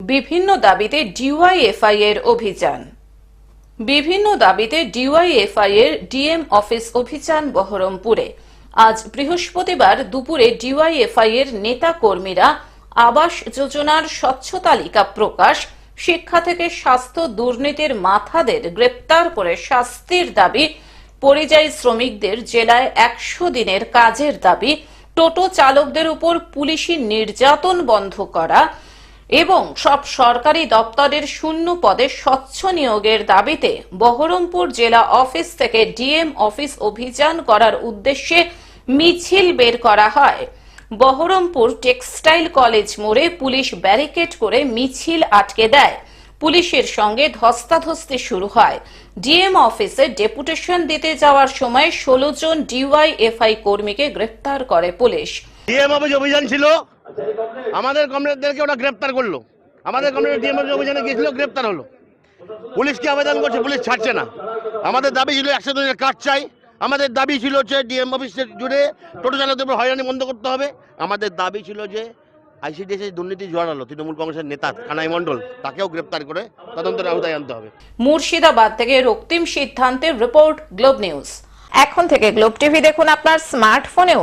বিভিন্ন দাবিতে ডিওয়াইএফআই এর অভিযান। বিভিন্ন দাবিতে ডিওয়াইএফআই এর ডিএম অফিস অভিযান বহরমপুরে। আজ বৃহস্পতিবার দুপুরে ডিওয়াইএফআই এর নেতা কর্মীরা আবাস যোজনার স্বচ্ছ তালিকা প্রকাশ, শিক্ষা থেকে স্বাস্থ্য দুর্নীতির মাথাদের গ্রেপ্তার করে শাস্তির দাবি, পরিযায়ী শ্রমিকদের জেলায় একশো দিনের কাজের দাবি, টোটো চালকদের উপর পুলিশি নির্যাতন বন্ধ করা এবং সব সরকারি দপ্তরের শূন্য পদে স্বচ্ছ নিয়োগের দাবিতে বহরমপুর জেলা অফিস থেকে ডিএম অফিস অভিযান করার উদ্দেশ্যে মিছিল বের করা হয়। বহরমপুর টেক্সটাইল কলেজ মোড়ে পুলিশ ব্যারিকেড করে মিছিল আটকে দেয়। পুলিশের সঙ্গে ধস্তাধস্তি শুরু হয়। ডিএম অফিসে ডেপুটেশন দিতে যাওয়ার সময় ষোলো জন ডিওয়াই ডিওয়াইএফআই কর্মীকে গ্রেফতার করে পুলিশ। ডিএম অফিস অভিযান ছিল। আমাদের কমরেডদেরকে ওরা গ্রেপ্তার করল। আমাদের কমরেড ডিএম অভিযানে গিয়েছিল, গ্রেপ্তার হলো। পুলিশকে আবেদন করছে, পুলিশ ছাড়ছে না। আমাদের দাবি ছিল একশো দিনের কাজ চাই। আমাদের দাবি ছিল যে ডিএম অফিসের জুড়ে টোটো চালকদের উপর হয়রানি বন্ধ করতে হবে। আমাদের দাবি ছিল যে আইসিডিএস দুর্নীতি জড়ালো তৃণমূল কংগ্রেসের নেতা কানাই মণ্ডল, তাকেও গ্রেপ্তার করে তদন্তের আওতায় আনতে হবে। মুর্শিদাবাদ থেকে রক্তিম সিদ্ধান্তের রিপোর্ট, গ্লোব নিউজ। এখন থেকে গ্লোব টিভি দেখুন আপনার স্মার্টফোনেও।